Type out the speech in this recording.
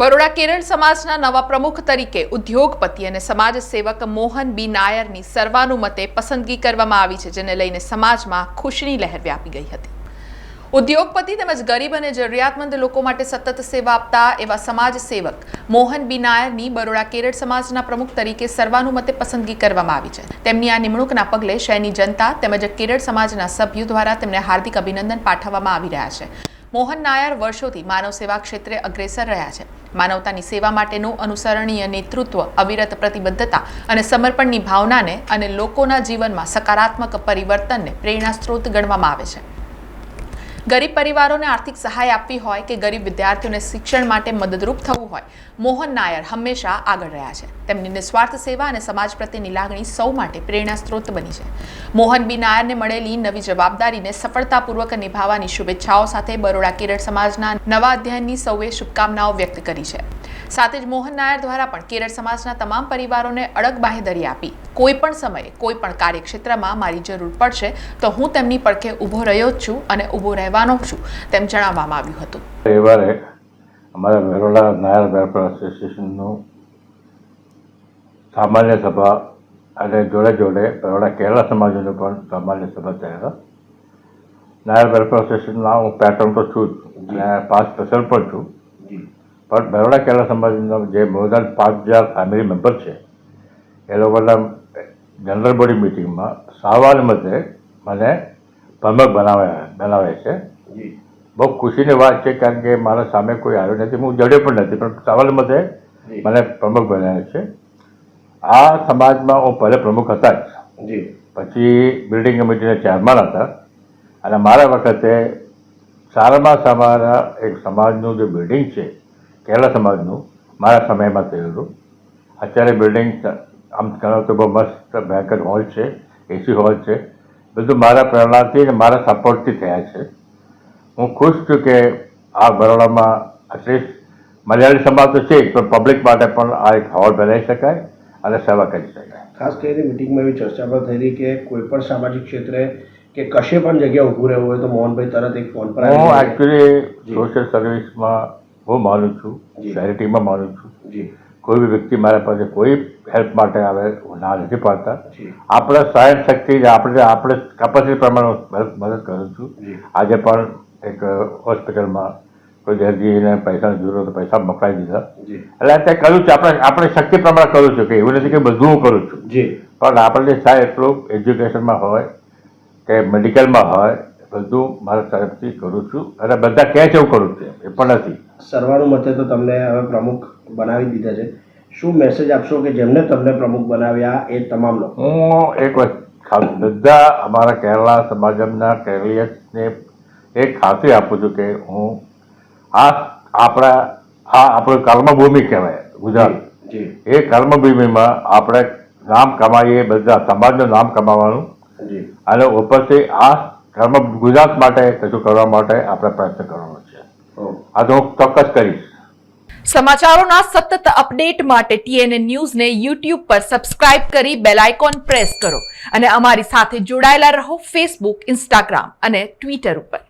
બરોડા કેરળ સમાજના નવા પ્રમુખ તરીકે ઉદ્યોગપતિ અને સમાજ સેવક મોહન બી નાયરની સર્વાનુમતે પસંદગી કરવામાં આવી છે, જેને લઈને સમાજમાં ખુશીની લહેર વ્યાપી ગઈ હતી. ઉદ્યોગપતિ તેમજ ગરીબ અને જરૂરિયાતમંદ લોકો માટે સતત સેવા આપતા એવા સમાજ સેવક મોહન બી નાયરની બરોડા કેરળ સમાજના પ્રમુખ તરીકે સર્વાનુમતે પસંદગી કરવામાં આવી છે. તેમની આ નિમણૂકના પગલે શહેરની જનતા તેમજ કેરળ સમાજના સભ્યો દ્વારા તેમને હાર્દિક અભિનંદન પાઠવવામાં આવી રહ્યા છે. મોહન નાયર વર્ષોથી માનવ સેવા ક્ષેત્રે અગ્રેસર રહ્યા છે. માનવતાની સેવા માટેનું અનુસરણીય નેતૃત્વ, અવિરત પ્રતિબદ્ધતા અને સમર્પણની ભાવનાને અને લોકોના જીવનમાં સકારાત્મક પરિવર્તનને પ્રેરણા સ્ત્રોત ગણવામાં આવે છે. ગરીબ પરિવારોને આર્થિક સહાય આપવી હોય કે ગરીબ વિદ્યાર્થીઓને શિક્ષણ માટે મદદરૂપ થવું હોય, મોહન નાયર હંમેશા આગળ રહ્યા છે. તેમની નિસ્વાર્થ સેવા અને સમાજ પ્રત્યેની લાગણી સૌ માટે પ્રેરણા સ્ત્રોત બની છે. મોહન બી નાયરને મળેલી નવી જવાબદારીને સફળતાપૂર્વક નિભાવવાની શુભેચ્છાઓ સાથે બરોડા કેરળ સમાજના નવા અધ્યયનની સૌએ શુભકામનાઓ વ્યક્ત કરી છે. સાથે જ મોહન નાયર દ્વારા પણ કેરળ સમાજના તમામ પરિવારોને અડગ બાહેધરી આપી. કોઈ પણ સમયે, કોઈ પણ કાર્યક્ષેત્રમાં મારી જરૂર પડશે તો હું તેમની પડખે ઊભો રહ્યો જ છું અને ઊભો રહેવાનો છું તેમ જણાવવામાં આવ્યું હતું. રવિવારે અમારા વેરોડા નાયર વેલફેર એસોસિએશનનું સામાન્ય સભા અને જોડે જોડે બરોડા કેરળા સમાજનું પણ સામાન્ય સભા થયેલા નાયર વેલફેર એસોસિએશનના હું પેટર્ન તો છું જ. અને પાસ સ્પેશલ પણ છું. પણ બરોડા કેરળા સમાજનો જે મોર પાંચ હજાર ફેમિલી મેમ્બર છે એ લોકોના જનરલ બોડી મિટિંગમાં સાવાલ મતે મને પ્રમુખ બનાવ્યા બનાવે છે. બહુ ખુશીની વાત છે કારણ કે મારા સામે કોઈ આવ્યો નથી હું જડ્યો પણ નથી પણ સવાલ મતે મને પ્રમુખ બનાવ્યો છે. આ સમાજમાં હું પહેલે પ્રમુખ હતા જ. પછી બિલ્ડિંગ કમિટીના ચેરમેન હતા. અને મારા વખતે સારામાં સારા એક સમાજનું જે બિલ્ડિંગ છે કેરલા સમાજનું મારા સમયમાં થયેલું. અત્યારે બિલ્ડિંગ આમ ગણો તો બહુ મસ્ત ભયંકર હોલ છે એસી હોલ છે. બધું મારા પ્રેરણાથી અને મારા સપોર્ટથી થયા છે. હું ખુશ છું કે આ બરોડામાં એટલીસ્ટ મલયાળી સમાજ તો છે જ, પણ પબ્લિક માટે પણ આ એક હોલ બનાવી શકાય અને સેવા કરી શકાય. ખાસ કરીને મિટિંગમાં એવી ચર્ચા પણ થઈ કે કોઈ પણ સામાજિક ક્ષેત્રે કે કશે પણ જગ્યા ઊભું રહેવું હોય તો મોહનભાઈ તરત એક ફોન પર હું. એકચ્યુઅલી સોશિયલ સર્વિસમાં બહુ માનું છું. ચેરિટીમાં માનું છું. કોઈ બી વ્યક્તિ મારા પાસે કોઈ હેલ્પ માટે આવે હું ના નથી પાડતા. આપણા સાયન્સ શક્તિ આપણે આપણે કેપેસિટી પ્રમાણે મદદ કરું છું. આજે પણ એક હોસ્પિટલમાં કોઈ દર્દીને પૈસાની જરૂર તો પૈસા મકાઈ દીધા. એટલે અત્યારે કરું છું આપણે આપણે શક્તિ પ્રમાણે કરું છું કે એવું નથી કે બધું હું કરું છું. પણ આપણે સાહેબ એટલું એજ્યુકેશનમાં હોય કે મેડિકલમાં હોય બધું મારા તરફથી કરું છું અને બધા કહે છે એવું કરું છું એ પણ નથી. સર્વાનુમતે તો તમને હવે પ્રમુખ બનાવી દીધા છે. શું મેસેજ આપશો કે જેમને તમને પ્રમુખ બનાવ્યા એ તમામ લોકો હું એક ખાસ બધા અમારા કેરળા સમાજના કેરળીયને એક ખાતરી આપું છું કે હું આ આપણા આ આપણું કર્મભૂમિ કહેવાય ગુજરાત. જી. એ કર્મભૂમિમાં આપણે નામ કમાઈએ બધા સમાજનું નામ કમાવાનું. જી. અને ઉપરથી આ કર્મ ગુજરાત માટે કશું કરવા માટે આપણે પ્રયત્ન કરવાનો છે. આ તો ચોક્કસ કરીશ. સમાચારોના સતત અપડેટ માટે ટીએનએ ન્યૂઝને યુટ્યુબ પર સબસ્ક્રાઇબ કરી બેલ આઇકોન પ્રેસ કરો અને અમારી સાથે જોડાયેલા રહો ફેસબુક ઇન્સ્ટાગ્રામ અને ટ્વિટર ઉપર.